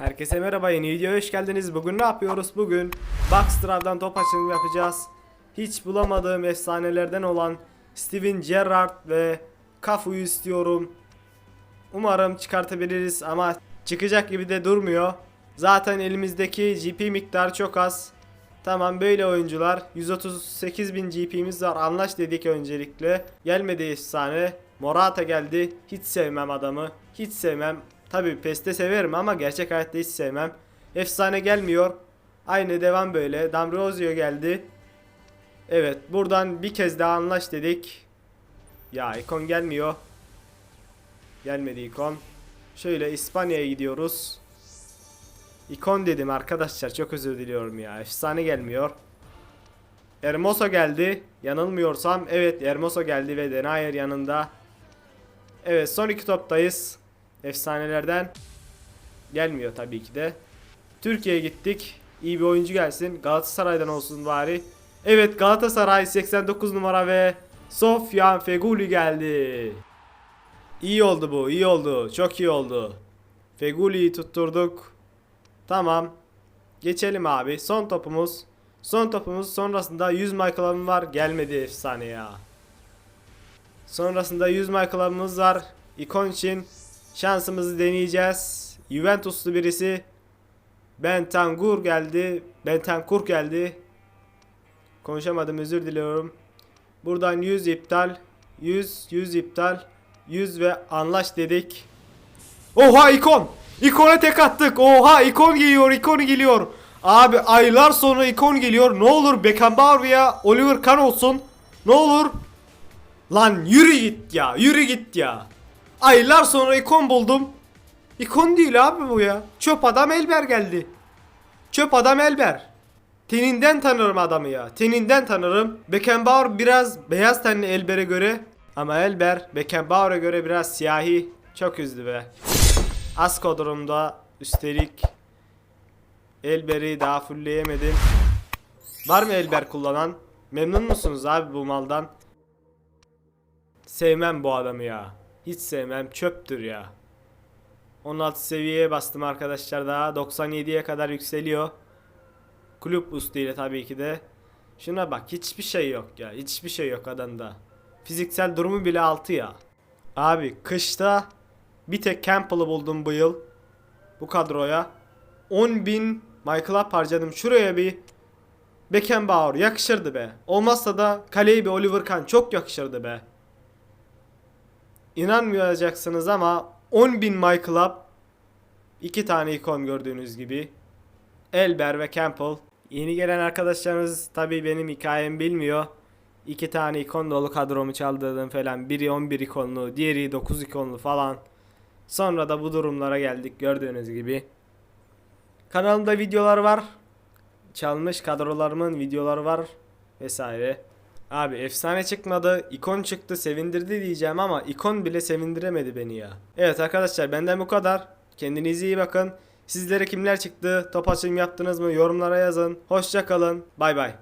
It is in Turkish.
Herkese merhaba yeni videoya hoş geldiniz. Bugün ne yapıyoruz? Bugün Boxdrive'dan top açılımı yapacağız. Hiç bulamadığım efsanelerden olan Steven Gerrard ve Cafu'yu istiyorum. Umarım çıkartabiliriz ama çıkacak gibi de durmuyor. Zaten elimizdeki GP miktarı çok az. Tamam böyle oyuncular. 138.000 GP'miz var. Anlaş dedik öncelikle. Gelmedi efsane. Morata geldi. Hiç sevmem adamı. Hiç sevmem. Tabi PES'te severim ama gerçek hayatta hiç sevmem. Efsane gelmiyor. Aynı devam böyle. Damrozio geldi. Evet buradan bir kez daha anlaş dedik. Ya ikon gelmiyor. Gelmedi ikon. Şöyle İspanya'ya gidiyoruz. İkon dedim arkadaşlar çok özür diliyorum ya. Efsane gelmiyor. Hermoso geldi. Yanılmıyorsam evet Hermoso geldi ve Denayer yanında. Evet son iki toptayız. Efsanelerden. Gelmiyor tabii ki de. Türkiye'ye gittik. İyi bir oyuncu gelsin. Galatasaray'dan olsun bari. Evet Galatasaray 89 numara ve Sofyan Feguli geldi. İyi oldu bu, iyi oldu. Çok iyi oldu. Feguli'yi tutturduk. Tamam. Geçelim abi. Son topumuz. Son topumuz sonrasında 100 Michael'ım var. Gelmedi efsane ya. Sonrasında 100 Michael'ımız var. İkon için şansımızı deneyeceğiz. Juventuslu birisi. Bentancur geldi. Bentancur geldi. Konuşamadım özür diliyorum. Buradan 100 iptal. 100 100 iptal. 100 ve anlaş dedik. Oha ikon. İkona tek attık. Oha ikon geliyor ikon geliyor. Abi aylar sonra ikon geliyor. Ne olur Beckenbauer veya Oliver Kahn olsun. Ne olur. Lan yürü git ya. Yürü git ya. Aylar sonra ikon buldum. İkon değil abi bu ya. Çöp adam Elber geldi. Çöp adam Elber. Teninden tanırım adamı ya. Teninden tanırım. Beckenbauer biraz beyaz tenli Elber'e göre. Ama Elber Beckenbauer'e göre biraz siyahi. Çok üzdü be. Asko durumda. Üstelik Elber'i daha fullleyemedim. Var mı Elber kullanan? Memnun musunuz abi bu maldan? Sevmem bu adamı ya. Hiç sevmem. Çöptür ya. 16 seviyeye bastım arkadaşlar daha. 97'ye kadar yükseliyor. Kulüp üstüyle tabii ki de. Şuna bak hiçbir şey yok ya. Hiçbir şey yok adamda. Fiziksel durumu bile altı ya. Abi kışta bir tek Campbell'ı buldum bu yıl. Bu kadroya. 10.000 Michael Up harcadım. Şuraya bir Beckenbauer yakışırdı be. Olmazsa da kaleye bir Oliver Kahn çok yakışırdı be. İnanmayacaksınız ama 10.000 Michael Up iki tane ikon gördüğünüz gibi. Elber ve Campbell. Yeni gelen arkadaşlarımız tabii benim hikayemi bilmiyor. İki tane ikon dolu kadromu çaldırdım falan. Biri 11 ikonlu, diğeri 9 ikonlu falan. Sonra da bu durumlara geldik gördüğünüz gibi. Kanalımda videolar var. Çalmış kadrolarımın videoları var vesaire. Abi efsane çıkmadı, ikon çıktı, sevindirdi diyeceğim ama ikon bile sevindiremedi beni ya. Evet arkadaşlar benden bu kadar. Kendinize iyi bakın. Sizlere kimler çıktı? Top açılım yaptınız mı? Yorumlara yazın. Hoşça kalın. Bay bay.